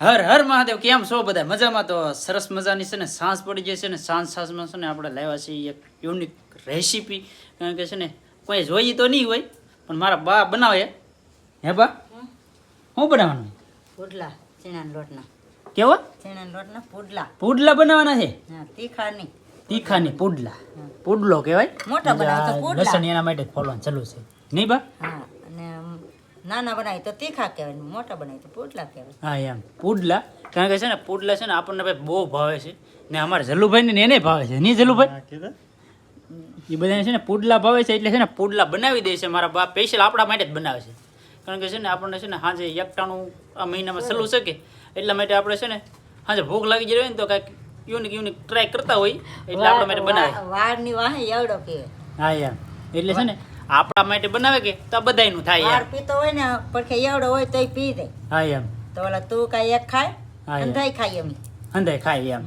હર હર મહાદેવ કેમ છો બધા? મજામાં તો સરસ મજાની છે ને સાંજ પડી જાય છે ને સાંજ સાંજમાં છે ને આપણે લાવ્યા છીએ એક યુનિક રેસીપી કારણ કે છે ને કોઈ જોઈ તો નહીં હોય પણ મારા બા બનાવે. હે બા? શું બનાવવાનું? પુડલા ચણાના લોટના. કેવો? ચણાના લોટના પુડલા. પુડલા બનાવવાના છે? તીખા નહીં તીખાની પુડલા. પુડલો કહેવાય? મોટા બનાવતો પુડલા. લસણ એના માટે ફોલવાનું ચાલુ છે. નહીં બા? હા. નાના બનાવી તો તીખા કહેવાય મોટા બનાવી તો પુડલા કહેવાય. હા એમ. પુડલા? કારણ કે છે ને પુડલા છે ને આપણને ભાઈ બહુ ભાવે છે. ને અમારા જલ્લુભાઈ ને એને ભાવે છે. નહીં જલ્લુભાઈ એ બધાને છે ને પુડલા ભાવે છે એટલે છે ને પુડલા બનાવી દે છે મારા બાપ સ્પેશિયલ આપણા માટે જ બનાવે છે. કારણ કે છે ને આપણને છે ને સાંજે એકટાણું આ મહિનામાં સલું શકે એટલા માટે આપણે છે ને સાંજે ભૂખ લાગી જ હોય ને તો કાંઈક યુનિક યુનિક ટ્રાય કરતા હોય એટલે આપણા માટે બનાવે. વા- વાળની વાહે એવડો કે. હા યાર એટલે છે ને આપણા માટે બનાવે કે? તો બધાયનું થાય યાર. પીતો હોય ને પડખે એવડો હોય તોય પી દે. હા એમ. તો ઓલા તું કાંઈ એક ખાય અંધાઈ ખાય એમ. અંધાય ખાય એમ.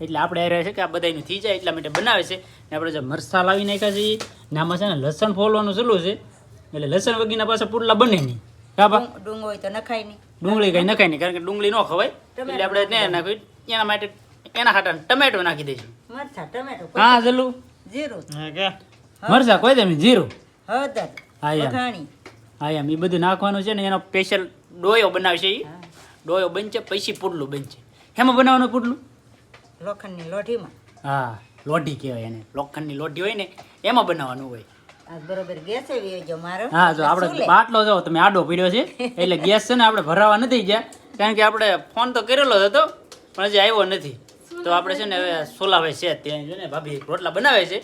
એટલે આપણે એ રહે છે કે આ બધાયનું થઈ જાય એટલા માટે બનાવે છે. ને આપણે જે મરસા લાવી નાખ્યા છે ને આમાં છે ને લસણ ફોલવાનું ચાલુ છે. એટલે લસણ વગીના પાસે પુડલા બને નહીં. કાબા ડુંગ- હોય તો નખાય નહીં. ડુંગળી કઈ નખાય નહીં કારણ કે ડુંગળી ન ખવાય. એટલે આપણે ને નાખી એના માટે એના હાટા ટમેટો નાખી દઈશું મરચા ટમેટો. હા જલ્લુ. જીરું. મરસા કોઈ દે જીરું. હળદર હા, એમ. વઘાણી. હા એમ. એ બધું નાખવાનું છે ને એનો સ્પેશિયલ ડોયો બનાવશે એ ડોયો બનશે પછી પુડલું બનશે. હેમાં બનાવવાનું પુડલું? લોખંડની લોઢીમાં. હા લોઢી કહેવાય એને. લોખંડની લોઢી હોય ને એમાં બનાવવાનું હોય. બરોબર ગેસે વીજો મારો. હા જો આપણે. બાટલો જો તમે આડો પીડ્યો છે એટલે ગેસ છે ને આપણે ભરાવા નથી ગયા. કારણ કે આપણે ફોન તો કરેલો જ હતો પણ હજી આવ્યો નથી. તો આપણે છે ને હવે સોલાભાઈ છે ત્યાં છે ને ભાભી રોટલા બનાવે છે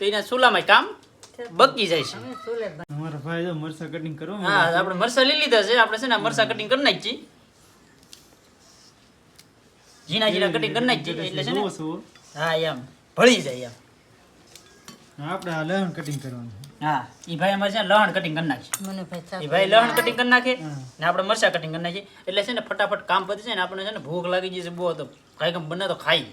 તો એના સોલામાં કામ બકી જાય છે. અમારા ભાઈ જો મરસા કટિંગ કરો હા આપણે મરસા લઈ લીધા છે. આપણે છે ને મરસા કટિંગ કરી નાખી. ઝીણા ઝીણા કટિંગ કરી નાખી. એટલે છે ને હા એમ. ભળી જાય એમ. આપણે આ લહણ કટિંગ કરવાનું હા એ ભાઈ અમારે છે ને લહણ કટિંગ કરી નાખશે મને ભાઈ એ ભાઈ લહણ કટિંગ કરી નાખે ને આપણે મરચા કટિંગ કરી નાખીએ એટલે છે ને ફટાફટ કામ પતી જાય ને આપણે છે ને ભૂખ લાગી જશે બહુ તો કાંઈ કામ બને તો ખાઈ.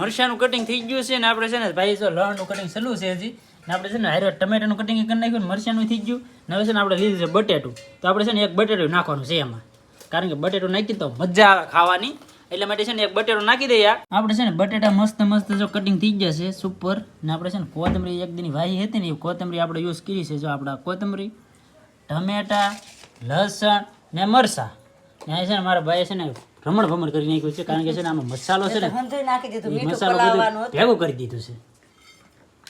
મરચાનું કટિંગ થઈ ગયું છે ને આપણે છે ને ભાઈ જો લહણનું કટિંગ સલું છે હજી. ને આપણે છે ને હારે ટમેટાનું કટિંગ કરી નાખ્યું ને મરચાનું થઈ ગયું ને હવે છે ને આપણે લીધું છે બટેટું તો આપણે છે ને એક બટેટું નાખવાનું છે એમાં કારણ કે બટેટું નાખી તો મજા આવે ખાવાની એટલા માટે છે ને એક બટેટો નાખી દઈએ આપણે છે ને બટેટા મસ્ત મસ્ત જો કટિંગ થઈ ગયા છે સુપર ને આપણે છે ને કોથમરી એક દિન વાહી હતી ને એ કોથમરી આપણે યુઝ કરી છે જો આપણે કોથમરી ટમેટા લસણ ને મરસા ને છે ને મારા ભાઈએ છે ને રમણ ભમણ કરી નાખ્યું છે કારણ કે છે ને આમાં મસાલો છે ને મસાલો બધું ભેગું કરી દીધું છે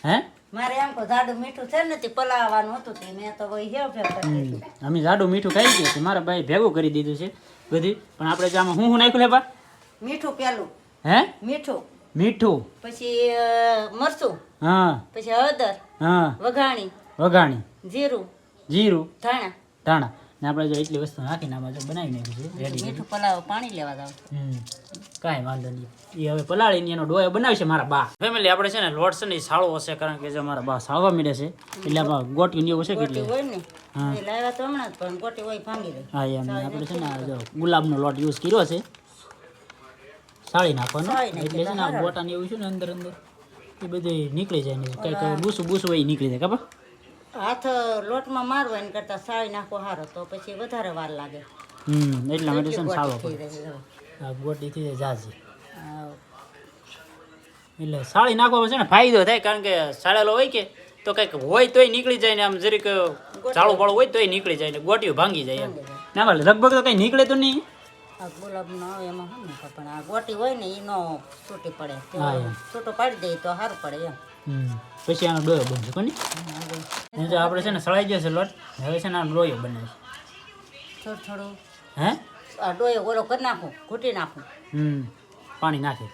હે મારે એમ કો જાડું મીઠું છે ને તે પલાવવાનું હતું તે મેં તો કોઈ હેવ ફેર કરી દીધું અમે જાડું મીઠું ખાઈ ગયું છે મારા ભાઈ ભેગું કરી દીધું છે બધી. પણ આપણે જે આમાં શું શું નાખ્યું લે બા? મીઠું પેલું. હે? મીઠું. મીઠું. પછી મરચું. હા. પછી હળદર. હા. વઘાણી. વઘાણી. જીરું. જીરું. ધાણા. ધાણા. ને આપણે જો એટલી વસ્તુ નાખીને આમાં જો બનાવી નાખ્યું છે રેડી મીઠું પલાવ પાણી લેવા જાવ. હમ કાંઈ વાંધો નહીં. એ હવે પલાળીને એનો ડોયો બનાવશે મારા બા. ફેમિલી આપણે છે ને લોટ છે ને એ હશે કારણ કે જે મારા બા સાળવા મળે છે. એટલે આમાં ગોટી એવું છે કેટલી હોય ને હા. એ લાવ્યા તો હમણાં જ પણ ગોટી હોય ભાંગી દે હા એમ આપણે છે ને જો ગુલાબનો લોટ યુઝ કર્યો છે. સાળી નાખવાનો. એટલે છે ને આ ગોટા ને એવું છે ને અંદર અંદર એ બધું નીકળી જાય ને કંઈક બૂસું બૂસું હોય નીકળી જાય ખબર? હાથ લોટમાં મારવો એના કરતા સાળી નાખો સારો તો પછી વધારે વાર લાગે. હમ એટલા માટે છે ને સાળો પડે. જાય જાજી. એટલે સાળી નાખવામાં છે ને ફાયદો થાય કારણ કે સાળેલો હોય કે તો કંઈક હોય તોય નીકળી જાય ને આમ જરીક ચાળું બાળું હોય તોય નીકળી જાય ને ગોટીઓ ભાંગી જાય એમ. ના ભલે લગભગ તો કંઈ નીકળે તો નહીં. આ ગુલાબ નો એમાં પણ આ ગોટી હોય ને એ નો છૂટી પડે. છૂટો પાડી દઈએ તો સારું પડે એમ. પછી આનો ડોયો બનશે કોની નહીં? તો આપણે છે ને સળાઈ જશે લોટ હવે છે ને આનો ડોયો બને છે. થોડું થોડું હે? આ ડોયો ઓલો કરી નાખું ઘૂંટી નાખું. હમ પાણી નાખે.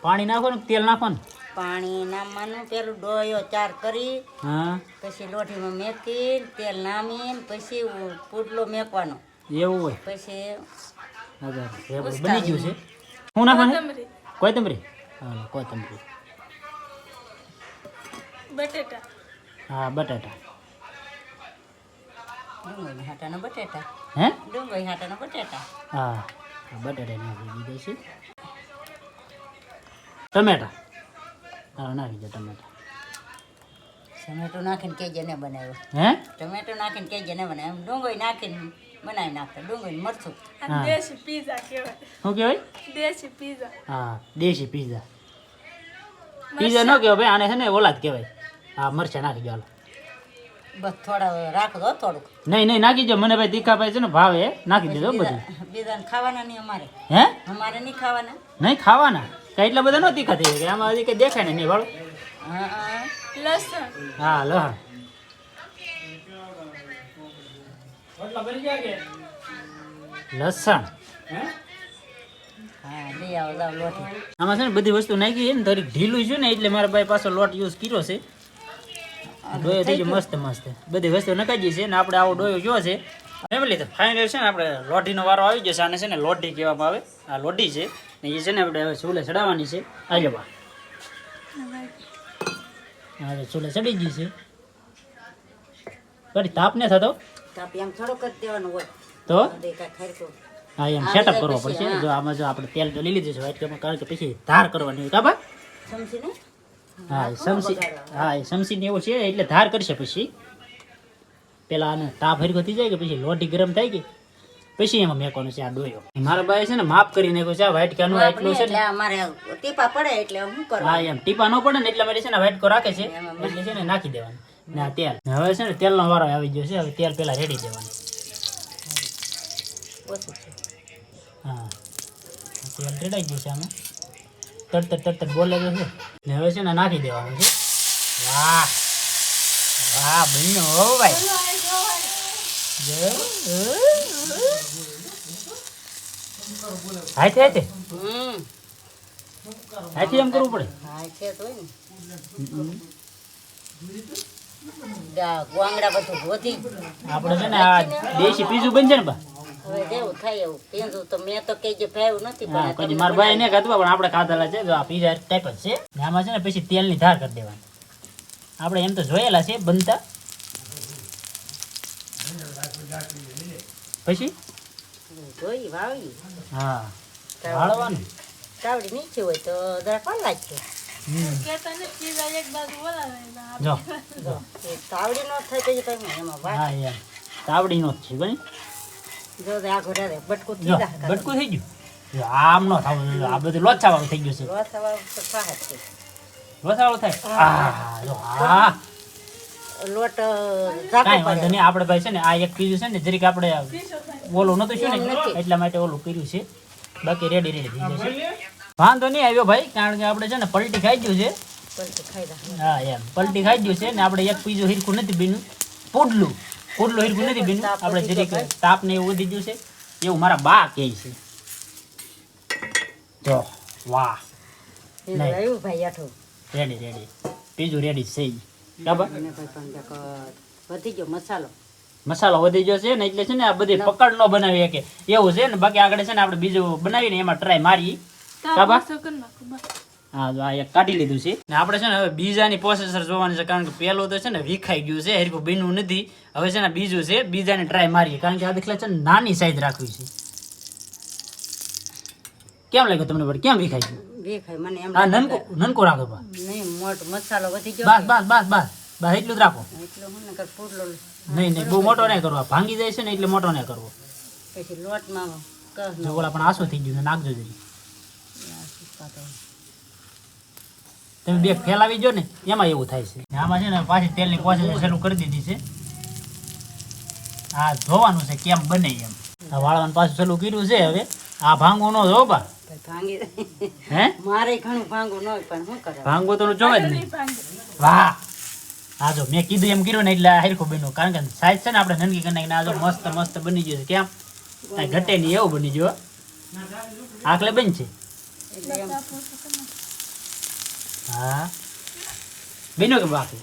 પાણી નાખો ને તેલ નાખો ને. પાણી નામવાનું પેલું ડોયો ચાર કરી હા. પછી લોઠીમાં મેકી તેલ નામીને પછી ઉ- પુડલો મેકવાનો. એવું હોય. પછી બની ગયું છે. શું નાખવાનું? કોથમરી. હા કોથમરી. બટેટા. હા બટાટા. ડુંગળી હાટાના બટેટા. હે? ડુંગળી હાટાના બટેટા. હા બટાટા નાખી દીધા છે. ટમેટા. હા નાખી દે ટમેટા. ટમેટો નાખીને કેજે ને બનાવ્યો. હે? ટમેટો નાખીને કેજે ને બનાવ્યો. એમ ડુંગળી નાખીને બનાવી નાખતા. ડુંગળી મરચું. દેશી પીઝા કહેવાય. શું કહેવાય? દેશી પીઝા હા દેશી પીઝા પીઝા ન કહેવાય ભાઈ આને છે ને ઓલા જ કહેવાય. હા મરચા નાખી દો બસ થોડા રાખજો થોડુંક. નહીં નહીં નાખી દો. મને ભાઈ તીખા ભાઈ છે ને ભાવે. નાખી દેજો બધું. બીજાને ખાવાના નહીં અમારે. હે? અમારે નહીં ખાવાના. નહીં ખાવાના? કઈ એટલા બધા ન તીખા થઈ ગયા આમાં હજી કઈ દેખાય ને નહીં વાળો. લસણ. હા લસણ. લસણ આમાં છે ને બધી વસ્તુ નાખી ને થોડીક ઢીલું છે ને એટલે મારા ભાઈ પાછો લોટ યુઝ કર્યો છે. ડોયો થઈ ગયો. મસ્ત મસ્ત. બધી વસ્તુ નખાઈ છે ને આપણે આવો ડોયો જો છે. ફેમિલી તો ફાઇનલ છે ને આપણે લોઢીનો વારો આવી ગયો છે. આને છે ને લોઢી કહેવામાં આવે. આ લોઢી છે. ને એ છે ને આપણે હવે ચૂલે ચડાવવાની છે. આ બા. હવે ચૂલે ચડી ગઈ છે. તાપ ને થતો? તાપ એમ થોડો કરી દેવાનો હોય. તો? હા એમ સેટઅપ કરવો પડશે. જો આમાં જો આપણે તેલ લીધું છે વ્હાઈટ કારણ કે પછી ધાર કરવાની હોય. કાબા સમજી ને હા સમસી હા એ સમસી ને એવું છે એટલે ધાર કરશે પછી. પેલા આને તાપ હરખો થઈ જાય કે પછી લોટી ગરમ થાય કે? પછી એમાં મેકવાનું છે આ ડોયો. મારા ભાઈ છે ને માફ કરી નાખ્યું છે આ વ્હાઈટ કાનું એટલું છે એટલે અમારે ટીપા પડે એટલે શું હા એમ. ટીપા ન પડે ને એટલા માટે છે ને વ્હાઈટ કો રાખે છે એટલે છે ને નાખી દેવાનું. ને આ તેલ. હવે છે ને તેલનો વારો આવી ગયો છે હવે તેલ પેલા રેડી દેવાનું. હા. તેલ રેડાઈ ગયું છે આમાં. તરત તરત બોલે તો છે ને. હવે છે ને નાખી દેવાનું છે. વાહ. વાહ બન્યો હો ભાઈ. હાથે હાથે. હમ હાથે એમ કરવું પડે. આપણે છે ને આ દેશી પીઝું બનશે ને બા. હવે જેવું થાય એવું. પીંજું તો મેં તો કઈ ભાવ્યું નથી પણ કોઈ મારા ભાઈ ને ખાતું પણ આપણે ખાધેલા છે જો આ પીઝા ટાઈપ જ છે. ને આમાં છે ને પછી તેલની ધાર કરી દેવાની. આપણે એમ તો જોયેલા છે બનતા. પછી? જોઈ વાવી હા. વાળવાનું. તાવડી નીચે હોય તો જરા કોણ લાગશે તાવડી નો થાય પછી એમાં વાત. હા એમ. તાવડી નો જ છે બની. જો બટકું થઈ જાય બટકું થઈ ગયું? આમ નો થાવ આ બધું લોચા વાળું થઈ ગયું છે. લોસા તો થાય છે. આ જો હા. લોટ કાંઈ વાંધો નહીં આપણે ભાઈ છે ને આ એક પીઝું છે ને જરીક આપણે ઓલું નતું શું ને? એટલા માટે ઓલું કર્યું છે. બાકી રેડી રેડી થઈ જશે. વાંધો નહીં આવ્યો ભાઈ કારણ કે આપણે છે ને પલટી ખાઈ ગયું છે. હા એમ. પલટી ખાઈ ગયું છે ને આપણે એક પીઝું હિરખું નથી બીનું. પુડલું. પુડલું હિરખું નથી બીનું આપણે જરીક તાપ ને એવું વધી ગયું છે. એવું મારા બા કહે છે. જો વાહ. રેડી રેડી રેડી છે બરાબર? વધી ગયો મસાલો. મસાલો વધી ગયો છે ને એટલે છે ને આ બધી પકડ ન બનાવી કે એવું છે ને બાકી આગળ છે ને આપણે બીજું બનાવીને એમાં ટ્રાય મારી કાબા? હા તો આ એક કાઢી લીધું છે. ને આપણે છે ને હવે બીજાની પ્રોસેસર જોવાની છે કારણ કે પેલું તો છે ને વિખાઈ ગયું છે હરખું બીનું નથી. હવે છે ને બીજું છે બીજાને ટ્રાય મારીએ કારણ કે આ દેખલા છે ને નાની સાઈઝ રાખવી છે. કેમ લાગ્યું તમને પણ કેમ વિખાઈ ગયું? બે મને એમ હા નનકો નનકો રાખો બા. નહીં મોટો મસાલો વધી ગયો બસ બસ બસ બસ. બસ એટલું જ રાખો. એટલો હું નહીં નહીં બહુ મોટો નહીં કરવો. ભાંગી જાય છે ને એટલે મોટો નહીં કરવો. પછી લોટમાં કહ ઓલા પણ આસું થઈ ગયું નાખજો જરી. તમે બે ફેલાવી જો ને એમાં એવું થાય છે. આમાં છે ને પાછી તેલની પ્રોસેસ શરૂ કરી દીધી છે. આ ધોવાનું છે કેમ બને એમ. આ વાળવાનું પાછું શરૂ કર્યું છે હવે. આ ભાંગું નો જો બા. હે? મારે ઘણું ભાંગો ન પણ શું કરે ભાંગવું તો જોવે જ નહીં. વાહ. હા જો મેં કીધું એમ કર્યું ને એટલે હરખું બન્યું. કારણ કે સાઈઝ છે ને આપણે નનકી કરી નાખીને આ જો મસ્ત મસ્ત બની ગયું છે. કેમ? ઘટે નહીં એવું બની ગયું આખલે બન છે. હા. બન્યો કે બાકી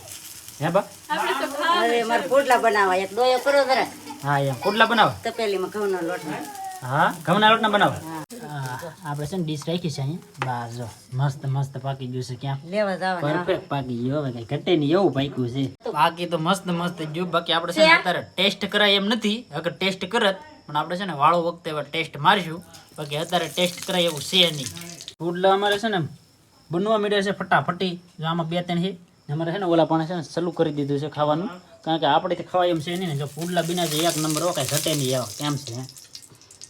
હે બા? આપણે તો ખાવા મારે પોટલા બનાવવા. એક દોયો કરો જરા. હા એમ. પોટલા બનાવો. તપેલીમાં ઘઉંનો લોટ હા? ઘઉંના લોટના બનાવો? આપણે છે ને ડીશ રાખી છે અહીંયા. બસ જો. મસ્ત મસ્ત પાકી ગયું છે ક્યાં? લેવા જાવ પરફેક્ટ પાકી ગયું હવે કઈ ઘટે નહીં એવું પાક્યું છે. બાકી તો મસ્ત મસ્ત ગયું. બાકી આપણે છે ને અત્યારે ટેસ્ટ કરાય એમ નથી. અગર ટેસ્ટ કરત પણ આપણે છે ને વાળો વખતે ટેસ્ટ મારીશું. બાકી અત્યારે ટેસ્ટ કરાય એવું છે નહીં. ફૂડલા અમારે છે ને બનવા માંડ્યા છે ફટાફટી. જો આમાં બે ત્રણ છે. અમારે છે ને ઓલા પણ છે ને સલું કરી દીધું છે ખાવાનું. કારણ કે આપણે તો ખવાય એમ છે નહીં ને. જો પુડલા બીના જે એક નંબર કાંઈ ઘટે નહીં એવા. કેમ છે?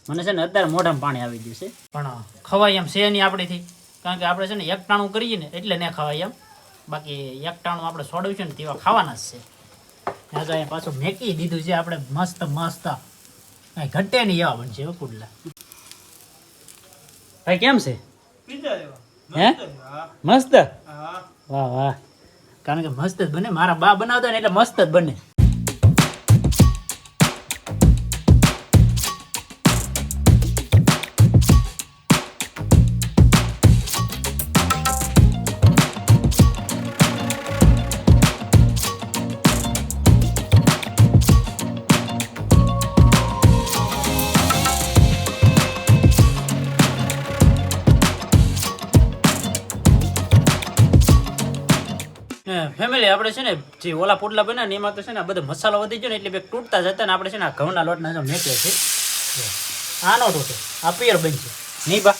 મને છે ને અત્યારે મોઢામાં પાણી આવી ગયું છે. પણ ખવાય એમ છે નહીં આપણેથી. કારણ કે આપણે છે ને એકટાણું કરીએ ને એટલે ને ખવાય એમ. બાકી એકટાણું આપણે સોડવું છે ને તેવા ખાવાના જ છે. અહીંયા પાછું મેકી દીધું છે આપણે મસ્ત મસ્ત. કાંઈ ઘટે નહીં એવા બનશે પુડલા. ભાઈ, કેમ છે? હે? મસ્ત વાહ વાહ. કારણ કે મસ્ત જ બને. મારા બા બનાવતા ને એટલે મસ્ત જ બને. ફેમિલી આપણે છે ને જે ઓલા પોટલા બન્યા ને એમાં તો છે ને બધા મસાલો વધી ગયો ને એટલે બે તૂટતા જતા ને આપણે છે ને આ ઘઉંના લોટના જો મેકે છે આનો તૂટે આ પિયર બનશે. નહીં બા.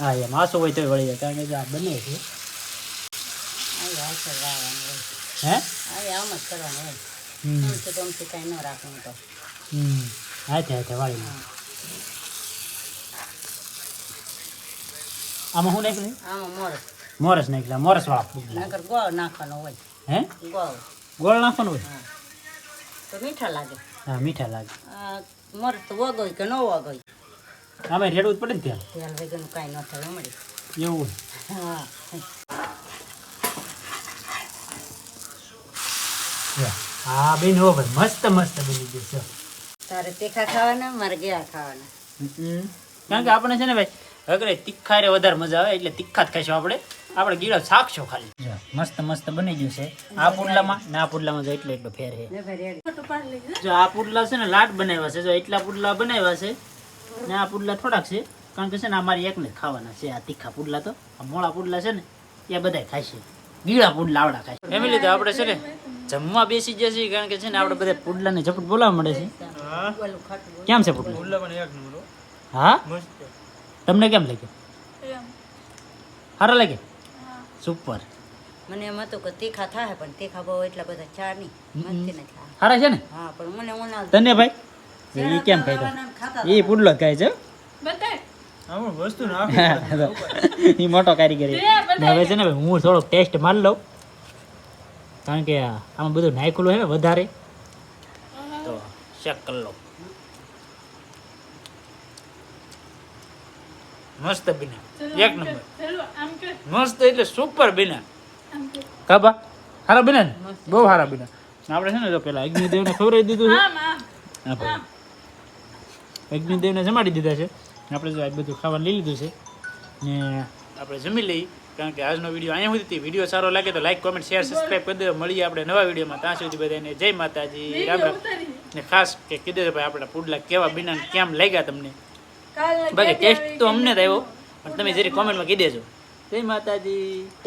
હા એમ. આસુ હોય તો હા તોય વળી જાય. કારણ કે આ બને છે. હે? આમ જ કરવાનું કાંઈ ન રાખવું તો. હમ. હાથે હાથે વાળી. આમાં શું નાખ્યું આમાં મોર. મોરસ નાખલા મોરસ વાળા નકર ગોળ નાખવાનો હોય. હે? ગોળ. ગોળ નાખવાનું હોય? તો મીઠા લાગે. હા મીઠા લાગે. મોરસ મોર તો વગોય કે ન વગોય અમે રેડવું જ પડે ને તેલ? તેલ વગરનું કાંઈ ન થાય મળી એવું હા. હા બેન હો ભાઈ મસ્ત મસ્ત બની ગયું છે. તારે તીખા ખાવાના મારે ગયા ખાવાના? કારણ કે આપણે છે ને ભાઈ અગરે તીખા રે વધારે મજા આવે એટલે તીખા જ ખાઈશું આપણે. આપણે ગીળો શાકશો ખાલી. મસ્ત મસ્ત બની ગયું છે. આ પુડલામાં ને આ પુડલામાં જો એટલો એટલો ફેર છે. જો આ પુડલા છે ને લાટ બનાવ્યા છે. જો એટલા પુડલા બનાવ્યા છે ને આ પુડલા થોડાક છે. કારણ કે છે ને અમારે એકને ખાવાના છે. આ તીખા પુડલા તો. આ મોળા પુડલા છે ને એ બધા ખાય છે. ગીળા પુડલા આવડા ખાય છે. ફેમિલી તો આપણે છે ને જમવા બેસી જશે કારણ કે છે ને આપણે બધા પુડલાને ઝપટ બોલાવવા મળે છે. કેમ છે પુડલા? પુડલા પણ એક નંબર. હા? તમને કેમ લાગે સારા લાગે સુપર મને એમ હતું કે તીખા થાય પણ તીખા બહુ એટલા બધા ચા નહીં. મસ્તી નથી સારા છે ને? હા પણ મને ઉનાળ તને ભાઈ એ કેમ ખાય ખાતા એ પુડલો ખાય છે બતાય વસ્તુ એ મોટો કારીગરી. હવે છે ને ભાઈ હું થોડોક ટેસ્ટ મારી લઉં. કારણ કે આમાં બધું નાખેલું છે ને વધારે. તો ચેક કરી લઉં મસ્ત બિના. એક નંબર. મસ્ત એટલે સુપર બિના. કાબા હારા બિના ને? બહુ હારા બિના. આપણે છે ને જો પેલા અગ્નિદેવને ખવડાવી દીધું છે. અગ્નિદેવને જમાડી દીધા છે. આપણે જો આજ બધું ખાવાનું લઈ લીધું છે. ને આપણે જમી લઈ કારણ કે આજનો વીડિયો અહીંયા સુધી વીડિયો સારો લાગે તો લાઈક કોમેન્ટ શેર સબસ્ક્રાઈબ કરી દેજો. મળીએ આપણે નવા વિડીયોમાં. ત્યાં સુધી બધાને જય માતાજી. રામ રામ. ને ખાસ કે કીધું ભાઈ આપણા પુડલા કેવા બિના કેમ લાગ્યા તમને? બાકી ટેસ્ટ તો અમને જ આવ્યો પણ તમે જરી કોમેન્ટમાં કહી દેજો જય માતાજી.